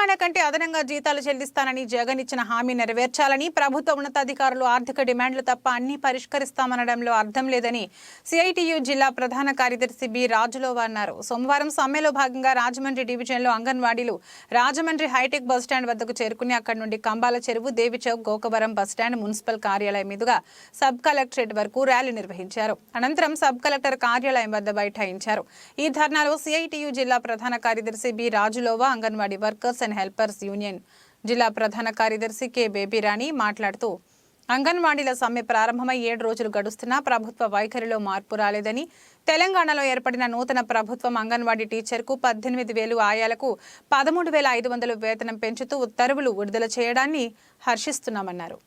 తెలంగాణ కంటే అదనంగా జీతాలు చెల్లిస్తానని జగన్ ఇచ్చిన హామీ నెరవేర్చాలని ప్రభుత్వ ఉన్నతాధికారులు ఆర్థిక డిమాండ్లు తప్ప అన్ని పరిష్కరిస్తామనడంలో అర్థం లేదని సిఐటియు జిల్లా ప్రధాన కార్యదర్శి బి రాజులోవా అన్నారు. సోమవారం సమ్మెలో భాగంగా రాజమండ్రి డివిజన్లో అంగన్వాడీలు రాజమండ్రి హైటెక్ బస్టాండ్ వద్దకు చేరుకుని అక్కడి నుండి కంబాల చెరువు దేవిచౌక్ గోకవరం బస్టాండ్ మున్సిపల్ కార్యాలయం మీదుగా సబ్ కలెక్టరేట్ వరకు ర్యాలీ నిర్వహించారు. అనంతరం సబ్ కలెక్టర్ కార్యాలయం వద్ద బైఠాయించారు. ఈ ధర్నాలో సిఐటియు జిల్లా ప్రధాన కార్యదర్శి B రాజులోవా anganwadi workers and helpers union జిల్లా ప్రధాన కార్యదర్శి కె బేబీరాణి మాట్లాడుతూ అంగన్వాడీల సమ్మె ప్రారంభమై ఏడు రోజులు గడుస్తున్నా ప్రభుత్వ వైఖరిలో మార్పు రాలేదని తెలంగాణలో ఏర్పడిన నూతన ప్రభుత్వం అంగన్వాడీ టీచర్కు పద్దెనిమిది వేలు ఆయాలకు పదమూడు వేల ఐదు వందల వేతనం పెంచుతూ ఉత్తర్వులు విడుదల చేయడాన్ని హర్షిస్తున్నామన్నారు.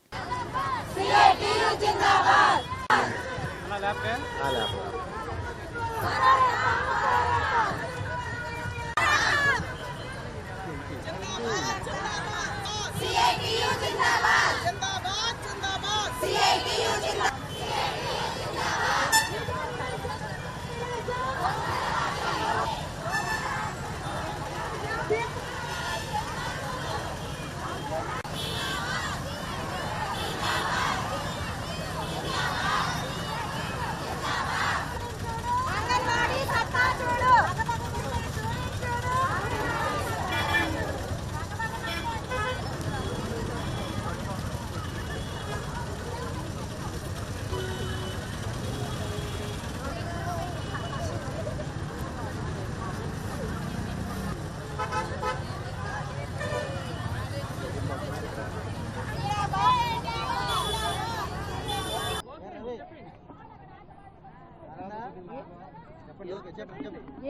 Haití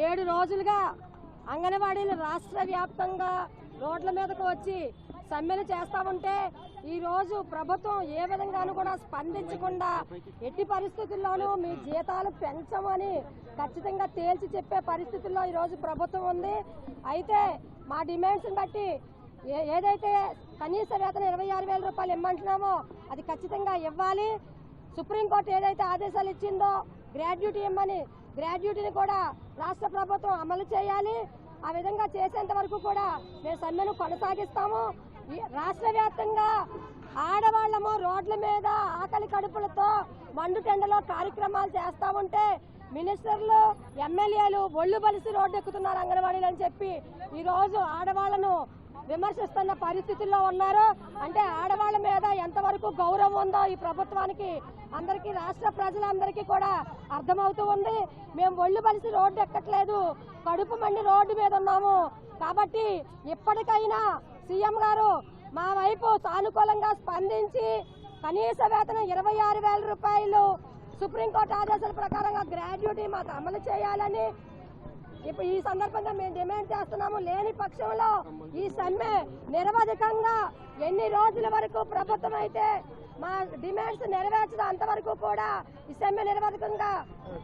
ఏడు రోజులుగా అంగన్వాడీలు రాష్ట్ర వ్యాప్తంగా రోడ్ల మీదకు వచ్చి సమ్మెలు చేస్తా ఉంటే ఈ రోజు ప్రభుత్వం ఏ విధంగానూ కూడా స్పందించకుండా ఎట్టి పరిస్థితుల్లోనూ మీ జీతాలు పెంచమని ఖచ్చితంగా తేల్చి చెప్పే పరిస్థితుల్లో ఈరోజు ప్రభుత్వం ఉంది. అయితే మా డిమాండ్స్ని బట్టి ఏ- ఏదైతే కనీస వేతన ఇరవై ఆరు వేల రూపాయలు ఇమ్మంటున్నామో అది ఖచ్చితంగా ఇవ్వాలి. సుప్రీంకోర్టు ఏదైతే ఆదేశాలు ఇచ్చిందో గ్రాడ్యుటీ ఇమ్మని గ్రాడ్యుటీని కూడా రాష్ట్ర ప్రభుత్వం అమలు చేయాలి. ఆ విధంగా చేసేంత వరకు కూడా మేము సమ్మెను కొనసాగిస్తాము. ఈ రాష్ట్ర వ్యాప్తంగా ఆడవాళ్ళము రోడ్ల మీద ఆకలి కడుపులతో మండుటెండలో కార్యక్రమాలు చేస్తా ఉంటే మినిస్టర్లు ఎమ్మెల్యేలు ఒళ్ళు బలిసి రోడ్డు ఎక్కుతున్నారు అంగన్వాడీలు అని చెప్పి ఈరోజు ఆడవాళ్ళను విమర్శిస్తున్న పరిస్థితుల్లో ఉన్నారు. అంటే ఆడవాళ్ళ మీద ఎంతవరకు గౌరవం ఉందో ఈ ప్రభుత్వానికి అందరికీ రాష్ట్ర ప్రజలందరికీ కూడా అర్థమవుతూ ఉంది. మేము ఒళ్ళు బలిసి రోడ్డు ఎక్కట్లేదు. కడుపు మండి రోడ్డు మీద ఉన్నాము. కాబట్టి ఇప్పటికైనా సీఎం గారు మా వైపు సానుకూలంగా స్పందించి కనీస వేతనం ఇరవై ఆరు వేల రూపాయలు సుప్రీంకోర్టు ఆదేశాల ప్రకారంగా గ్రాడ్యుటీ మాకు అమలు చేయాలని ఇప్పుడు ఈ సందర్భంగా మేము డిమాండ్ చేస్తున్నాము లేని పక్షంలో ఈ సమ్మె నిరవధికంగా ఎన్ని రోజుల వరకు ప్రభుత్వం అయితే మా డిమాండ్స్ నెరవేర్చదు అంతవరకు కూడా ఈ సమ్మె నిరవధికంగా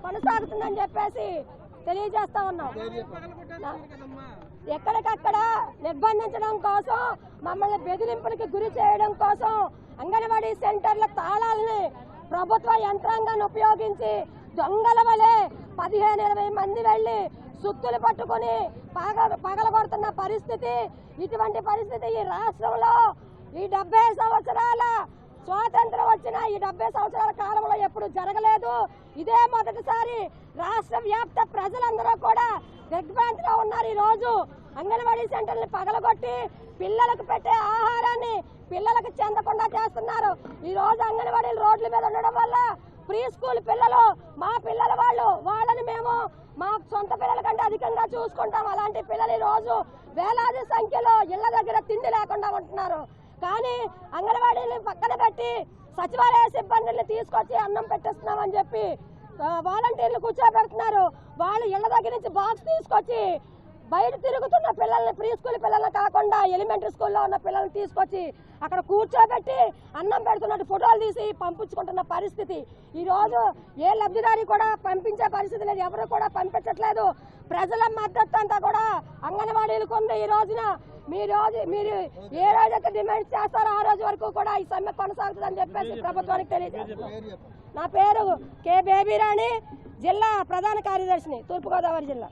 కొనసాగుతుందని చెప్పేసి తెలియజేస్తా ఉన్నాం. ఎక్కడికక్కడ నిర్బంధించడం కోసం మమ్మల్ని బెదిరింపులకి గురి చేయడం కోసం అంగన్వాడీ సెంటర్ల తాళాలని ప్రభుత్వ యంత్రాంగాన్ని ఉపయోగించి దొంగల వలె పదిహేను ఇరవై మంది వెళ్ళి సుత్తులు పట్టుకొని పగ పగలగొడుతున్న పరిస్థితి ఇటువంటి పరిస్థితి ఈ రాష్ట్రంలో ఈ డెబ్బై సంవత్సరాల స్వాతంత్రం వచ్చిన ఈ డెబ్బై సంవత్సరాల కాలంలో ఎప్పుడు జరగలేదు. ఇదే మొదటిసారి రాష్ట్ర వ్యాప్త ప్రజలందరూ కూడా దిగ్భ్రాంతిలో ఉన్నారు ఈరోజు. అంగన్వాడీ సెంటర్ని పగలగొట్టి పిల్లలకు పెట్టే ఆహారాన్ని పిల్లలకు చెందకుండా చేస్తున్నారు. ఈ రోజు అంగన్వాడీలు రోడ్ల మీద ఉండడం వల్ల ప్రీ స్కూల్ పిల్లలు మా పిల్లల వాళ్ళు వాళ్ళని మేము మా సొంత పిల్లల కంటే అధికంగా చూసుకుంటాం. అలాంటి పిల్లలు రోజు వేలాది సంఖ్యలో ఇళ్ళ దగ్గర తిండి లేకుండా ఉంటున్నారు. కానీ అంగన్వాడీని పక్కన పెట్టి సచివాలయ సిబ్బందిని తీసుకొచ్చి అన్నం పెట్టేస్తున్నామని చెప్పి వాలంటీర్లు కూర్చోబెడుతున్నారు. వాళ్ళు ఇళ్ళ దగ్గర నుంచి బాక్స్ తీసుకొచ్చి బయట తిరుగుతున్న పిల్లల్ని ప్రీ స్కూల్ పిల్లల్ని కాకుండా ఎలిమెంటరీ స్కూల్లో ఉన్న పిల్లల్ని తీసుకొచ్చి అక్కడ కూర్చోబెట్టి అన్నం పెడుతున్నట్టు ఫోటోలు తీసి పంపించుకుంటున్న పరిస్థితి. ఈ రోజు ఏ లబ్ధిదారి కూడా పంపించే పరిస్థితి లేదు. ఎవరు కూడా పంపించట్లేదు. ప్రజల మద్దతు అంతా కూడా అంగన్వాడీలకు ఉంది ఈ రోజున. మీ రోజు మీరు ఏ రోజైతే డిమాండ్ చేస్తారో ఆ రోజు వరకు కూడా ఈ సమ్మె కొనసాగుతుందని చెప్పేసి ప్రభుత్వానికి తెలియజేస్తారు నా పేరు కే బేబీరాణి జిల్లా ప్రధాన కార్యదర్శిని తూర్పుగోదావరి జిల్లా.